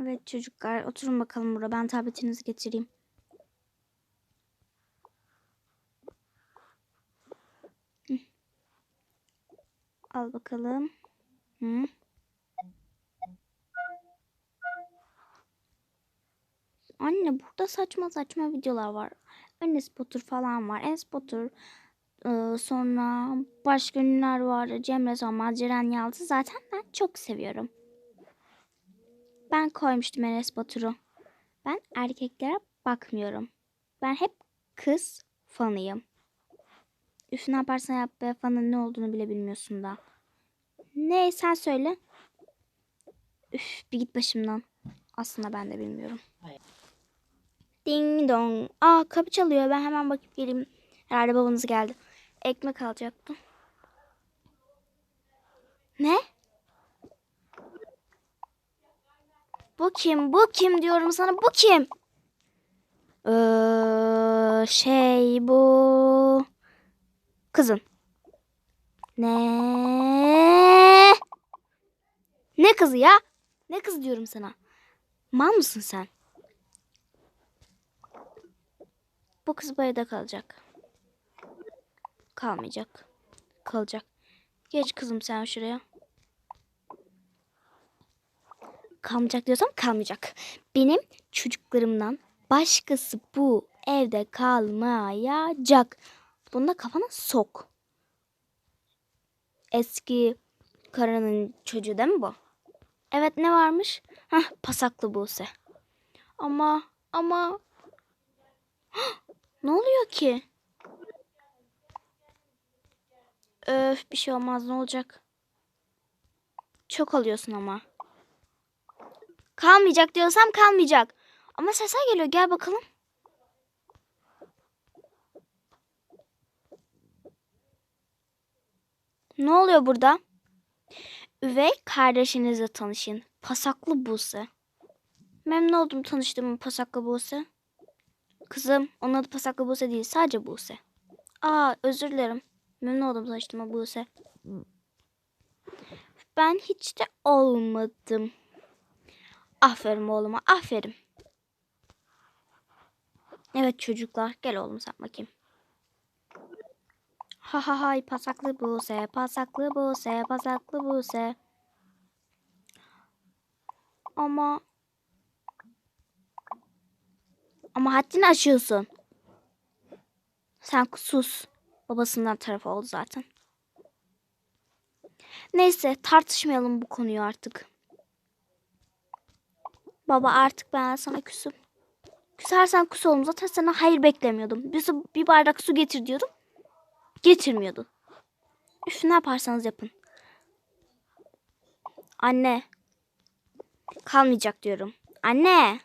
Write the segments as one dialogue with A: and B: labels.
A: Evet çocuklar oturun bakalım burada. Ben tabletinizi getireyim. Al bakalım. Hı. Anne burada saçma saçma videolar var. Enes Batur falan var. Enes Batur ee, sonra başka ünlüler var. Cemre Solmaz, Ceren Yalçın. Zaten ben çok seviyorum. Ben koymuştum Enes Batur'u. Ben erkeklere bakmıyorum. Ben hep kız fanıyım. Üf ne yaparsan yap be fanın ne olduğunu bile bilmiyorsun da. Ne sen söyle. Üf bir git başımdan. Aslında ben de bilmiyorum. Ding dong. Aa kapı çalıyor. Ben hemen bakıp geleyim. Herhalde babanız geldi. Ekmek alacaktım. Ne? Bu kim? Bu kim diyorum sana. Bu kim? Ee, şey bu kızın. Ne? Ne kızı ya? Ne kız diyorum sana? Mal mısın sen? Bu kız bu evde kalacak. Kalmayacak. Kalacak. Geç kızım sen şuraya. Kalmayacak diyorsam kalmayacak. Benim çocuklarımdan başkası bu evde kalmayacak. Bunu da kafana sok. Eski karının çocuğu değil mi bu? Evet ne varmış? Hah pasaklı Buse. Ama ama ne oluyor ki? Öf bir şey olmaz ne olacak? Çok alıyorsun ama. Kalmayacak diyorsam kalmayacak. Ama sesler geliyor gel bakalım. Ne oluyor burada? Üvey kardeşinizle tanışın. Pasaklı Buse. Memnun oldum tanıştığıma Pasaklı Buse. Kızım onun adı Pasaklı Buse değil sadece Buse. Aa özür dilerim. Memnun oldum tanıştığıma Buse. Ben hiç de olmadım. Aferin oğluma aferin. Evet çocuklar gel oğlum sen bakayım. Ha ha hay pasaklı Buse, pasaklı Buse, pasaklı Buse. Ama ama haddini aşıyorsun. Sen sus. Babasından taraf oldu zaten. Neyse tartışmayalım bu konuyu artık. Baba artık ben sana küsüm. Küsersen küs oğlum. Zaten sana hayır beklemiyordum. Bir, su- bir bardak su getir diyordum. Getirmiyordun. Üf ne yaparsanız yapın. Anne. Kalmayacak diyorum. Anne.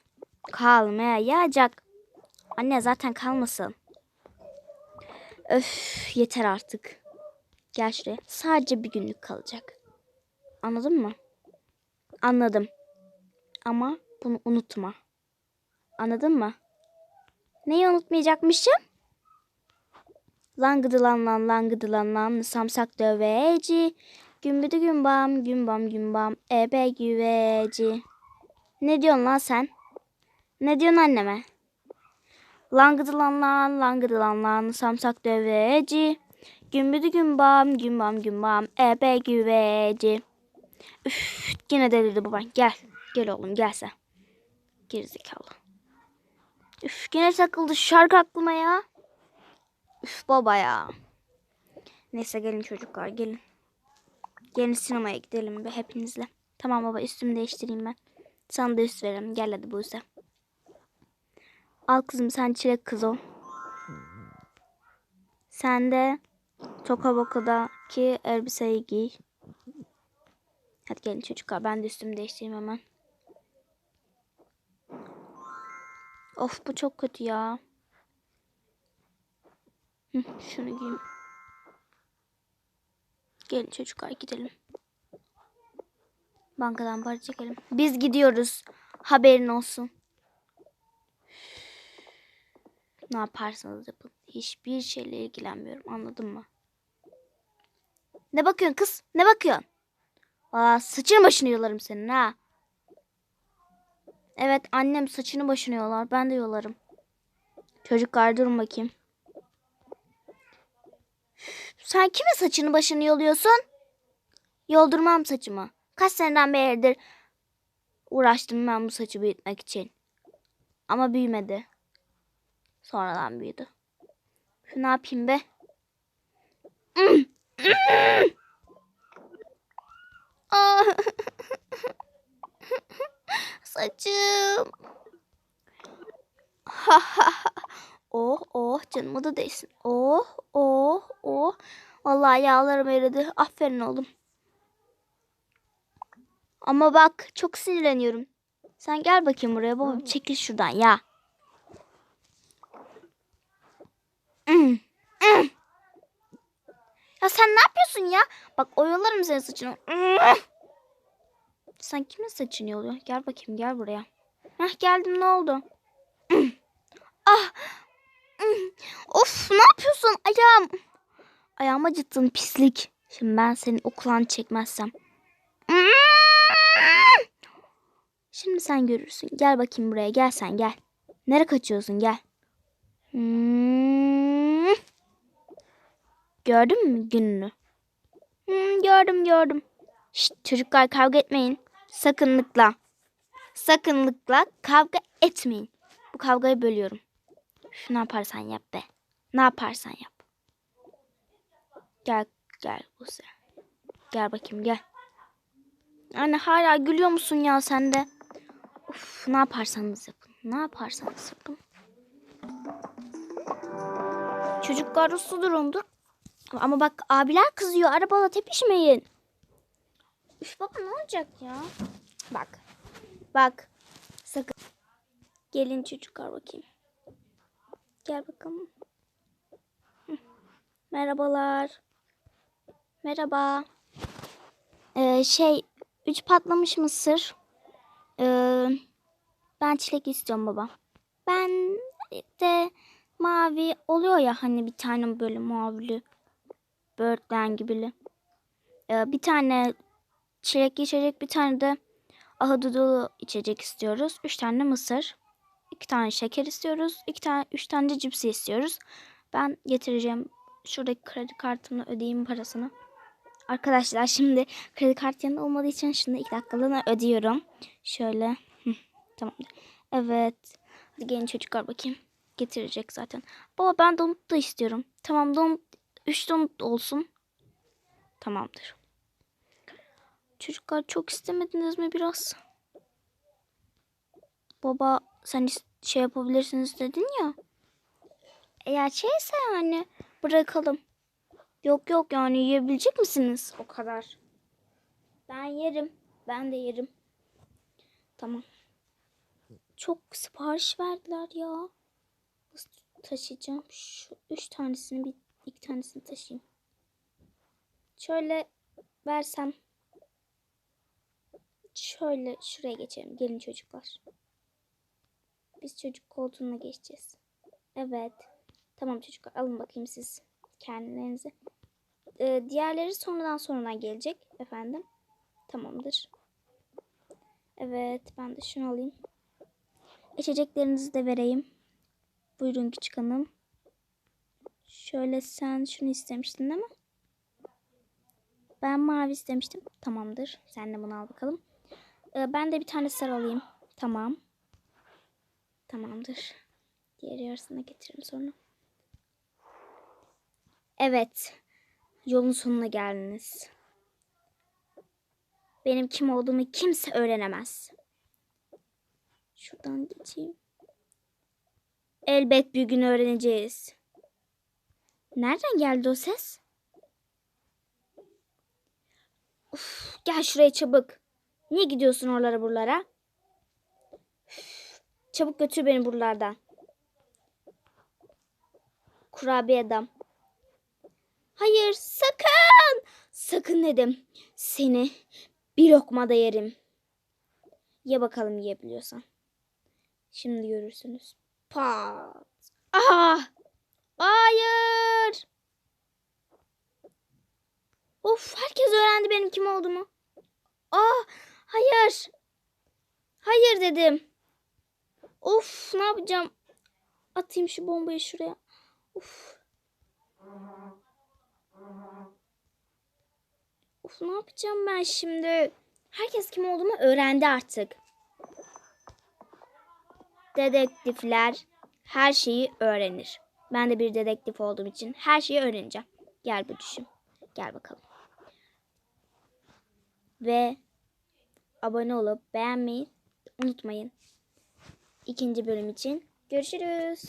A: Kalmayacak. Anne zaten kalmasın. Öf yeter artık. Gel şuraya. Sadece bir günlük kalacak. Anladın mı? Anladım. Ama bunu unutma. Anladın mı? Neyi unutmayacakmışım? Langıdı lan lan langıdı lan samsak döveci. Gümbüdü gümbam gümbam gümbam ebe güveci. Ne diyorsun lan sen? Ne diyorsun anneme? Langıdı lan lan langıdı lan lan samsak döveci. Gümbüdü gümbam gümbam gümbam ebe güveci. Üf, yine delirdi baban. Gel. Gel oğlum gel sen. Gerizekalı. Üf yine takıldı şarkı aklıma ya. Üf baba ya. Neyse gelin çocuklar gelin. Gelin sinemaya gidelim be hepinizle. Tamam baba üstümü değiştireyim ben. Sana da üst veririm. Gel hadi Buse. Al kızım sen çilek kız ol. Sen de Toka Boka'daki elbiseyi giy. Hadi gelin çocuklar ben de üstümü değiştireyim hemen. Of bu çok kötü ya. Şunu giyeyim. Gelin çocuklar gidelim. Bankadan para çekelim. Biz gidiyoruz. Haberin olsun. Ne yaparsanız yapın. Hiçbir şeyle ilgilenmiyorum. Anladın mı? Ne bakıyorsun kız? Ne bakıyorsun? Valla sıçın başını yolarım senin ha. Evet annem saçını başını yolar. Ben de yolarım. Çocuklar durun bakayım. Sen kime saçını başını yoluyorsun? Yoldurmam saçımı. Kaç seneden beridir uğraştım ben bu saçı büyütmek için. Ama büyümedi. Sonradan büyüdü. Şu ne yapayım be? Saçım. Oh oh canıma da değsin. Oh oh oh. Vallahi yağlarım eridi. Aferin oğlum. Ama bak çok sinirleniyorum. Sen gel bakayım buraya baba. Çekil şuradan ya. Ya sen ne yapıyorsun ya? Bak oyalarım senin saçını. Sen kimin saçını yoluyor? Gel bakayım gel buraya. Heh geldim ne oldu? ah. Of ne yapıyorsun ayağım? Ayağım acıttın pislik. Şimdi ben senin o çekmezsem. Şimdi sen görürsün. Gel bakayım buraya gel sen gel. Nereye kaçıyorsun gel. Hmm. Gördün mü gününü? Hmm, gördüm gördüm. Şşt, çocuklar kavga etmeyin. Sakınlıkla. Sakınlıkla kavga etmeyin. Bu kavgayı bölüyorum. Şu ne yaparsan yap be. Ne yaparsan yap. Gel gel Buse. Gel bakayım gel. Anne hala gülüyor musun ya sen de? Of, ne yaparsanız yapın. Ne yaparsanız yapın. Çocuklar uslu durumdu. Ama bak abiler kızıyor. Arabala tepişmeyin. Üf baba ne olacak ya? Bak. Bak. Sakın. Gelin çocuklar bakayım. Gel bakalım. Merhabalar. Merhaba. Ee, şey, üç patlamış mısır. Ee, ben çilek istiyorum baba. Ben de mavi oluyor ya hani bir tane böyle mavili. Böğürtlen gibili. Ee, bir tane çilek içecek, bir tane de ahududulu içecek istiyoruz. Üç tane mısır. iki tane şeker istiyoruz. iki tane, üç tane de cipsi istiyoruz. Ben getireceğim. Şuradaki kredi kartımla ödeyeyim parasını. Arkadaşlar şimdi kredi kartı yanında olmadığı için şimdi iki dakikalığına ödüyorum. Şöyle. Tamamdır. Evet. Hadi gelin çocuklar bakayım. Getirecek zaten. Baba ben donut da istiyorum. Tamam donut. Üç donut olsun. Tamamdır. Çocuklar çok istemediniz mi biraz? Baba sen şey yapabilirsiniz dedin ya. Eğer şeyse yani bırakalım. Yok yok yani yiyebilecek misiniz? O kadar. Ben yerim. Ben de yerim. Tamam. Çok sipariş verdiler ya. Nasıl taşıyacağım? Şu üç tanesini bir iki tanesini taşıyayım. Şöyle versem. Şöyle şuraya geçelim. Gelin çocuklar. Biz çocuk koltuğuna geçeceğiz. Evet. Tamam çocuklar alın bakayım siz kendilerinizi. Ee, diğerleri sonradan sonradan gelecek efendim. Tamamdır. Evet ben de şunu alayım. İçeceklerinizi de vereyim. Buyurun küçük hanım. Şöyle sen şunu istemiştin değil mi? Ben mavi istemiştim. Tamamdır. Sen de bunu al bakalım. Ee, ben de bir tane sarı alayım. Tamam. Tamamdır. Diğer yarısını getiririm sonra. Evet. Yolun sonuna geldiniz. Benim kim olduğumu kimse öğrenemez. Şuradan geçeyim. Elbet bir gün öğreneceğiz. Nereden geldi o ses? Uf, gel şuraya çabuk. Niye gidiyorsun oralara buralara? Çabuk götür beni buralardan. Kurabiye adam. Hayır sakın. Sakın dedim. Seni bir lokmada yerim. Ye bakalım yiyebiliyorsan. Şimdi görürsünüz. Pat. Ah! Hayır. Of herkes öğrendi benim kim olduğumu. Ah hayır. Hayır dedim. Of ne yapacağım? Atayım şu bombayı şuraya. Of. Of ne yapacağım ben şimdi? Herkes kim olduğumu öğrendi artık. Dedektifler her şeyi öğrenir. Ben de bir dedektif olduğum için her şeyi öğreneceğim. Gel bu düşün. Gel bakalım. Ve abone olup beğenmeyi unutmayın. İkinci bölüm için görüşürüz.